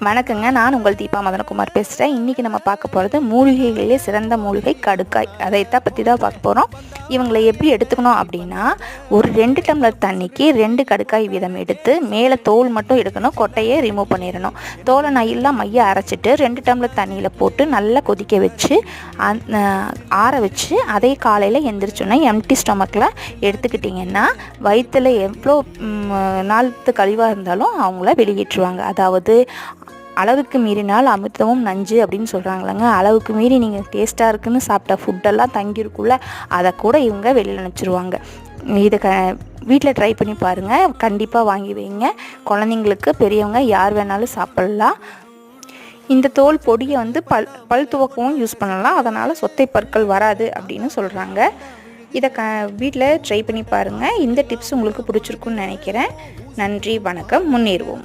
வணக்கங்க. நான் உங்கள் தீபா மதனகுமார் பேசுகிறேன் இன்றைக்கி நம்ம பார்க்க போகிறது மூலிகைகளிலே சிறந்த மூலிகை கடுக்காய். அதைத்தான் பற்றி தான் பார்க்க போகிறோம் இவங்களை எப்படி எடுத்துக்கணும் அப்படின்னா ஒரு ரெண்டு டம்ளர் தண்ணிக்கு ரெண்டு கடுக்காய் வீதம் எடுத்து மேலே தோல் மட்டும் எடுக்கணும். கொட்டையை ரிமூவ் பண்ணிடணும். தோலை நையெல்லாம் மைய அரைச்சிட்டு ரெண்டு டம்ளர் தண்ணியில் போட்டு நல்லா கொதிக்க வச்சு அந் ஆற வச்சு அதே காலையில் எந்திரிச்சோன்னா எம்டி ஸ்டொமக்கில் எடுத்துக்கிட்டிங்கன்னா வயிற்றில் எவ்வளோ ம், நாளத்து கழிவாக இருந்தாலும் அவங்கள வெளியேற்றுவாங்க. அதாவது அளவுக்கு மீறினால் அமிர்தமும் நஞ்சு அப்படின்னு சொல்கிறாங்களங்க அளவுக்கு மீறி நீங்கள் டேஸ்ட்டாக இருக்குன்னு சாப்பிட்ட ஃபுட்டெல்லாம் தங்கியிருக்குள்ள அதை கூட இவங்க வெளியில் நினச்சிருவாங்க இதை க வீட்டில் ட்ரை பண்ணி பாருங்கள் கண்டிப்பாக வாங்கி வைங்க. குழந்தைங்களுக்கு பெரியவங்க யார் வேணாலும் சாப்பிட்லாம். இந்த தோல் பொடியை வந்து பல் பல் துவக்கவும் யூஸ் பண்ணலாம். அதனால் சொத்தை பற்கள் வராது அப்படின்னு சொல்கிறாங்க இதை க வீட்டில் ட்ரை பண்ணி பாருங்கள் இந்த டிப்ஸ் உங்களுக்கு பிடிச்சிருக்குன்னு நினைக்கிறேன். நன்றி வணக்கம். முன்னேறுவோம்.